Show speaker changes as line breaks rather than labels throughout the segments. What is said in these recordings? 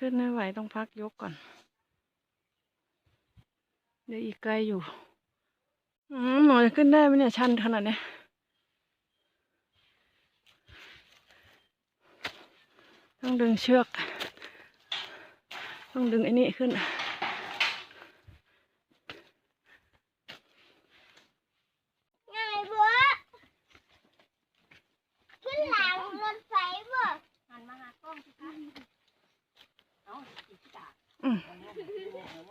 ขึ้นไม่ไหวต้องพักยกก่อน เดี๋ยวอีกไกลอยู่อืมหน่อยขึ้นได้ไหมเนี่ย ชันขนาดเนี้ยต้องดึงเชือก ต้องดึงไอ้นี่ขึ้น
ไงบัวขึ้นหลังรถไฟบ่หันมาหากล้องสิคะ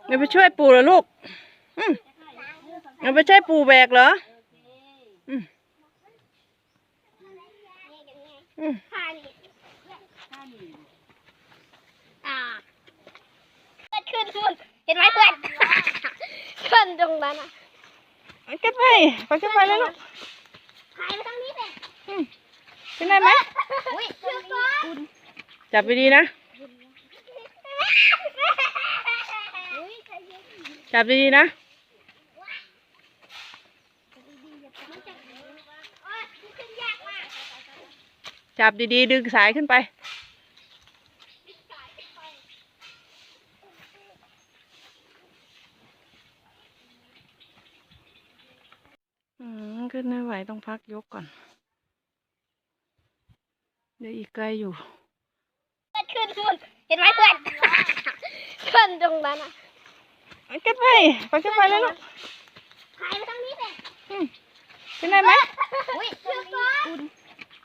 เดี๋ยวไปช่วยปู่เหรอลูกอืมเดี๋ยวไปช่วยปู่แบกเหรออืมอืม
ท่านี่อ่าเพื่อนขึ้นขึ้นเห็นไหมเพื่อน ขึ้นตรงนั้นอะ
เอาขึ้นไปไปขึ้นไปเลยลูก
ถ่ายไปทางนี้เลย
ขึ้นได้ไหม
อุ้ยเชือกก่อน
จับไปดีๆนะ
อุ้ยใจเย็น
จับดีๆนะ
จั
บดีๆ ดึงสายขึ้นไป อืม ขึ้นไม่ไหวต้องพักยกก่อน เดี๋ยวอีกไกลอยู่
ขึ้นขึ้นเห็นไหมเพื่อน ขึ้นตรงนั้นอะ
เอาขึ้นไปไปขึ้นไปเลยลูก
ถ่ายไปทางนี้เลย
ขึ้นได้ไหม
อุ้ยเชือกก่อน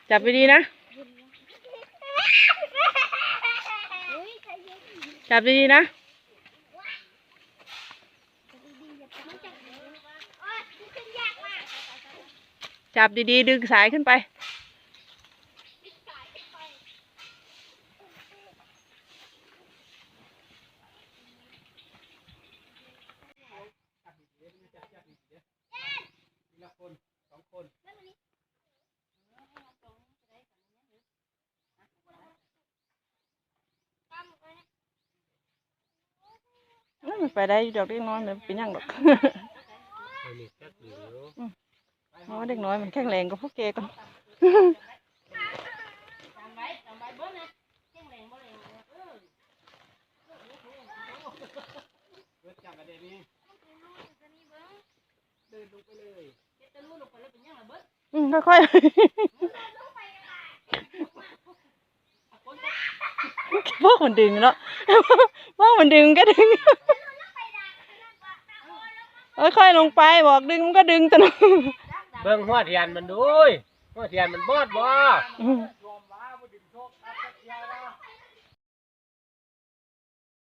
จับไปดีๆนะ
อุ้ยใจเย็น
จับดีๆนะ
มันจะโอ๊ยขึ้นยากมาก
จับดีๆ ดึงสายขึ้นไป นั่นมันไปได้อยู่ดอกเล็กน้อยมันเป็นหยังดอกเพราะว่าเด็กน้อยมันแข็งแรงกว่าพวกแกก็อืมค่อยๆ พวกมันดึงเนาะพวกมันดึงก็ดึงค่อยๆลงไปบอกดึงมันก็ดึงตะน
เบิ่งหัวเทียนมันด้วยหัวเทียนมันบอดบ่
อืม